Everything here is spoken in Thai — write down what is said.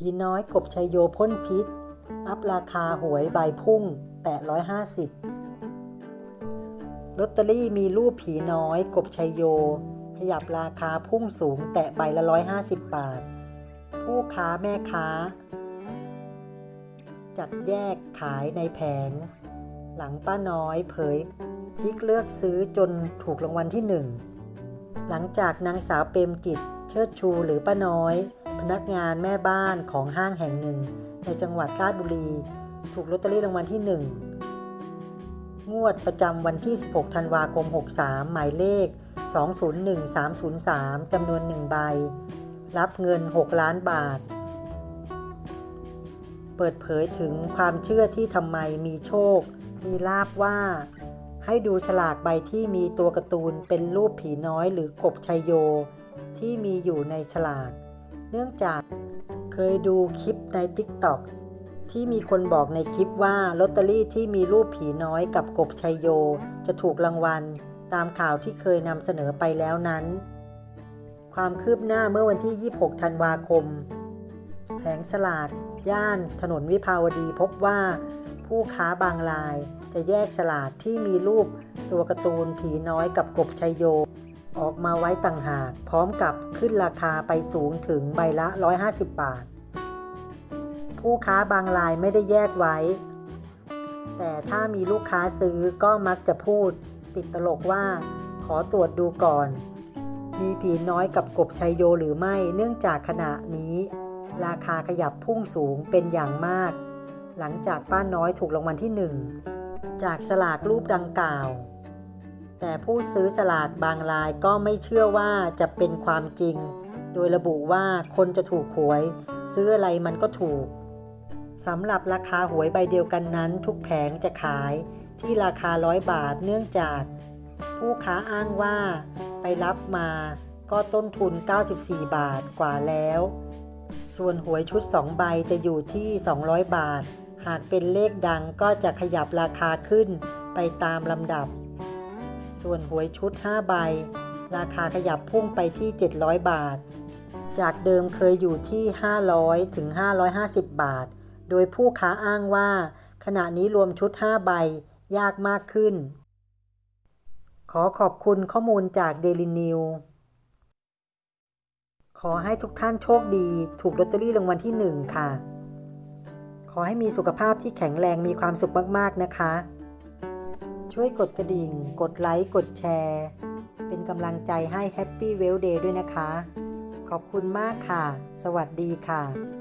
ผีน้อยกบชัยโยพ่นพิษ อัพราคาหวยใบพุ่ง แตะ150ลอตเตอรี่มีรูปผีน้อย กบชัยโย ขยับราคาพุ่งสูง แตะใบละ150บาท ผู้ค้าแม่ค้า จัดแยกขายในแผง หลังป้าน้อยเผยทิกเลือกซื้อจนถูกรางวัลที่หนึ่งหลังจากนางสาวเปรมจิต เชิดชูหรือป้าน้อย พนักงานแม่บ้านของห้างแห่งหนึ่ง ในจังหวัดราชบุรี ถูกลอตเตอรี่รางวัลที่หนึ่งงวดประจำวันที่ 16 ธันวาคม 63 หมายเลข 201303 จำนวน 1 ใบ รับเงิน 6 ล้านบาท เปิดเผยถึงความเชื่อที่ทำไมมีโชค มีลาบว่า ให้ดูฉลากใบที่มีตัวการ์ตูนเป็นรูปผีน้อยหรือกบชัยโย ที่มีอยู่ในฉลาก เนื่องจากเคยดูคลิปใน TikTok ที่มีคนบอกในคลิปว่าลอตเตอรี่ที่มีรูปผีน้อยกับกบชัยโย จะถูกรางวัล ตามข่าวที่เคยนำเสนอไปแล้วนั้น ความคืบหน้าเมื่อวันที่ 26 ธันวาคม แผงสลากย่านถนนวิภาวดีพบว่า ผู้ค้าบางรายจะแยกสลากที่มีรูปตัวการ์ตูนผีน้อยกับกบชัยโย ออกมาไว้ต่างหาก พร้อมกับขึ้นราคาไปสูงถึงใบละ 150 บาท ผู้ค้าบางรายไม่ได้แยกไว้ แต่ถ้ามีลูกค้าซื้อก็มักจะพูด ติดตลกว่า ขอตรวจดูก่อน มีผีน้อยกับกบชัยโยหรือไม่เนื่องจากขณะนี้ ราคาขยับพุ่งสูงเป็นอย่างมาก หลังจากป้าน้อยถูกรางวัลที่หนึ่งจากสลากรูปดังกล่าว แต่ผู้ซื้อสลากบางรายก็ไม่เชื่อว่าจะเป็นความจริง โดยระบุว่าคนจะถูกหวย ซื้ออะไรมันก็ถูกสำหรับราคาหวยใบเดียวกันนั้น ทุกแผงจะขายที่ราคาร้อยบาทเนื่องจาก ผู้ค้าอ้างว่าไปรับมาก็ต้นทุน 94 บาทกว่าแล้ว ส่วนหวยชุด 2 ใบจะอยู่ที่ 200 บาท หากเป็นเลขดังก็จะขยับราคาขึ้นไปตามลำดับ ส่วนหวยชุด 5 ใบ ราคาขยับพุ่งไปที่ 700 บาท จากเดิมเคยอยู่ที่ 500 ถึง 550 บาท โดยผู้ค้าอ้างว่า ขณะนี้รวมชุด 5 ใบยากมากขึ้น ขอขอบคุณข้อมูลจาก Daily New ขอให้ทุกท่านโชคดี ถูกลอตเตอรี่รางวัลที่หนึ่งค่ะ ขอให้มีสุขภาพที่แข็งแรงมีความสุขมาก ๆ นะคะ ช่วยกดกระดิ่ง กดไลค์ กดแชร์ เป็นกำลังใจให้ Happy Well Day ด้วยนะคะ ขอบคุณมากค่ะ สวัสดีค่ะ